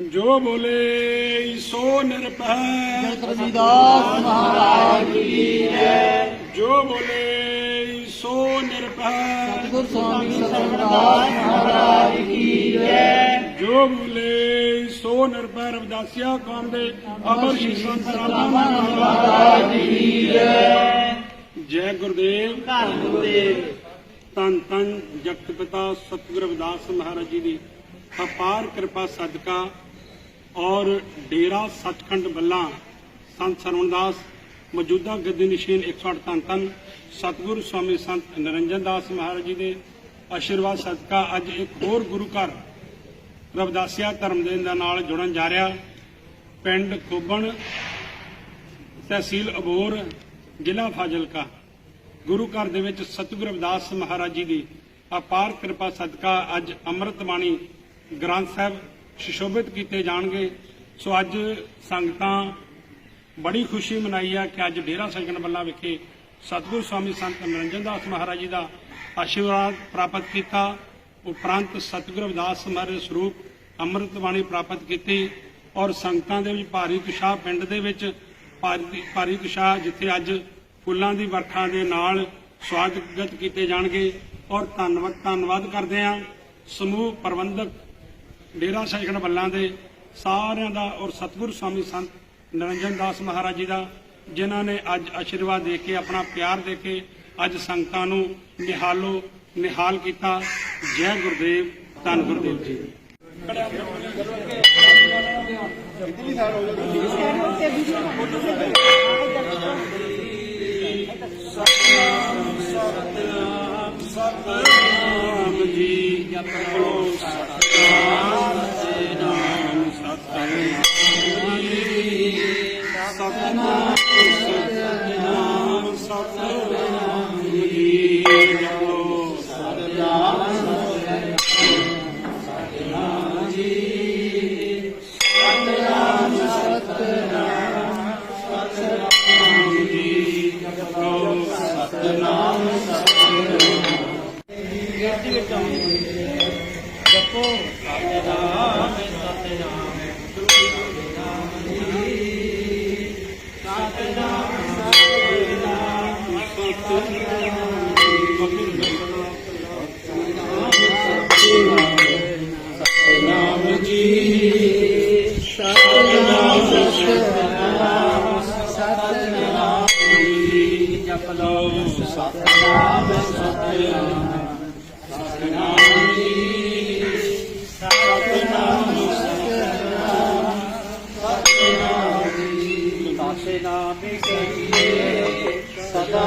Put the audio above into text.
ਜੋ ਬੋਲੇ ਸੋ ਨਿਰਭੈ। ਰਵਿਦਾਸ ਮਹਾਰਾਜ ਕੀ ਜੋ। ਬੋਲੇ ਸੋ ਨਿਰਭੈ। ਗੁਰ ਸਵਾਮੀ ਸਤਿਗੁਰਦਾਸ ਮਹਾਰਾਜ ਕੀ ਜੋ। ਬੋਲੇ ਸੋ ਨਿਰਭੈ। ਰਵਿਦਾਸਿਆ ਕੌਮ ਦੇ ਅਮਰ ਸ਼੍ਰੀ ਸੰਤ ਰਾਮਾ ਮਹਾਰਾਜ ਜੀ। ਜੈ ਗੁਰਦੇਵ। ਧੰਨ ਗੁਰਦੇਵ। ਤਨ ਤਨ ਜਗਤ ਪਿਤਾ ਸਤਿਗੁਰ ਰਵਿਦਾਸ ਮਹਾਰਾਜ ਜੀ ਦੀ ਅਪਾਰ ਕਿਰਪਾ ਸਦਕਾ ਔਰ ਡੇਰਾ ਸੱਚਖੰਡ ਬੱਲਾ ਸੰਤ ਸਰਵਣਦਾਸ ਮੌਜੂਦਾ ਗੱਦੀ ਨਿਸ਼ੀਨ 108 ਧੰਨ ਧੰਨ ਸਤਿਗੁਰੂ ਸਵਾਮੀ ਸੰਤ ਨਰਿੰਜਨ ਦਾਸ ਮਹਾਰਾਜ ਜੀ ਦੇ ਆਸ਼ੀਰਵਾਦ ਸਦਕਾ ਅੱਜ ਇੱਕ ਹੋਰ ਗੁਰੂ ਘਰ ਰਵਿਦਾਸੀਆ ਧਰਮ ਦੇ ਨਾਲ ਜੁੜਨ ਜਾ ਰਿਹਾ। ਪਿੰਡ ਕੋਬਣ ਤਹਿਸੀਲ ਅਬੋਰ, ਜ਼ਿਲ੍ਹਾ ਫਾਜ਼ਿਲਕਾ। ਗੁਰੂ ਘਰ ਦੇ ਵਿੱਚ ਸਤਿਗੁਰੂ ਰਵਿਦਾਸ ਮਹਾਰਾਜ ਜੀ ਦੀ ਅਪਾਰ ਕਿਰਪਾ ਸਦਕਾ ਅੱਜ ਅੰਮ੍ਰਿਤ ਬਾਣੀ ਗ੍ਰੰਥ ਸਾਹਿਬ ਸੁਸ਼ੋਭਿਤ ਕੀਤੇ ਜਾਣਗੇ। ਸੋ ਅੱਜ ਸੰਗਤਾਂ ਬੜੀ ਖੁਸ਼ੀ ਮਨਾਈ ਆ ਕਿ ਅੱਜ ਡੇਰਾ ਸੱਜਣ ਬੱਲਾ ਵਿਖੇ ਸਤਿਗੁਰੂ ਸਵਾਮੀ ਸੰਤ ਨਰਿੰਜਨ ਦਾਸ ਮਹਾਰਾਜ ਜੀ ਦਾ ਆਸ਼ੀਰਵਾਦ ਪ੍ਰਾਪਤ ਕੀਤਾ। ਉਪਰੰਤ ਸਤਿਗੁਰੂ ਰਵਿਦਾਸ ਮਹਾਰਾਜ ਸਰੂਪ ਅੰਮ੍ਰਿਤ ਬਾਣੀ ਪ੍ਰਾਪਤ ਕੀਤੀ ਔਰ ਸੰਗਤਾਂ ਦੇ ਵਿੱਚ ਭਾਰੀ ਉਤਸ਼ਾਹ ਪਿੰਡ ਦੇ ਵਿੱਚ ਭਾਰੀ ਭਾਰੀ ਜਿੱਥੇ ਅੱਜ ਫੁੱਲਾਂ ਦੀ ਵਰਖਾ ਦੇ ਨਾਲ ਸਵਾਗਤ ਕੀਤੇ ਜਾਣਗੇ। ਔਰ ਧੰਨਵਾਦ ਧੰਨਵਾਦ ਕਰਦੇ ਹਾਂ ਸਮੂਹ ਪ੍ਰਬੰਧਕ ਡੇਰਾ ਸੈਖਣ ਬੱਲਾਂ ਦੇ ਸਾਰਿਆਂ ਦਾ ਔਰ ਸਤਿਗੁਰ ਸਵਾਮੀ ਸੰਤ ਨਰਿੰਜਨ ਦਾਸ ਮਹਾਰਾਜ ਜੀ ਦਾ, ਜਿਨ੍ਹਾਂ ਨੇ ਅੱਜ ਆਸ਼ੀਰਵਾਦ ਦੇ ਕੇ, ਆਪਣਾ ਪਿਆਰ ਦੇ ਕੇ ਅੱਜ ਸੰਗਤਾਂ ਨੂੰ ਨਿਹਾਲੋ, ਨਿਹਾਲ ਕੀਤਾ। ਜੈ ਗੁਰਦੇਵ, ਧੰਨ ਗੁਰਦੇਵ ਜੀ। ਸਤਨਾਮ ਜੀ, ਜਪੋ। ਨਾਮ ਜੀ ਸਤਨਾਮ ਸਤਨਾਮ ਸਤਨਾਮ ਜੀ ਜਪ ਲੋ ਸਤਨਾਮ ਸਤਨਾਮ ਸਤਨਾਮ ਜੀ ਸਤਨਾਮ ਸਤਨਾਮ ਸਤਨਾਮ ਜੀ ਦਾਸੇ ਨਾਮੇ ਕਰੀਏ ਸਦਾ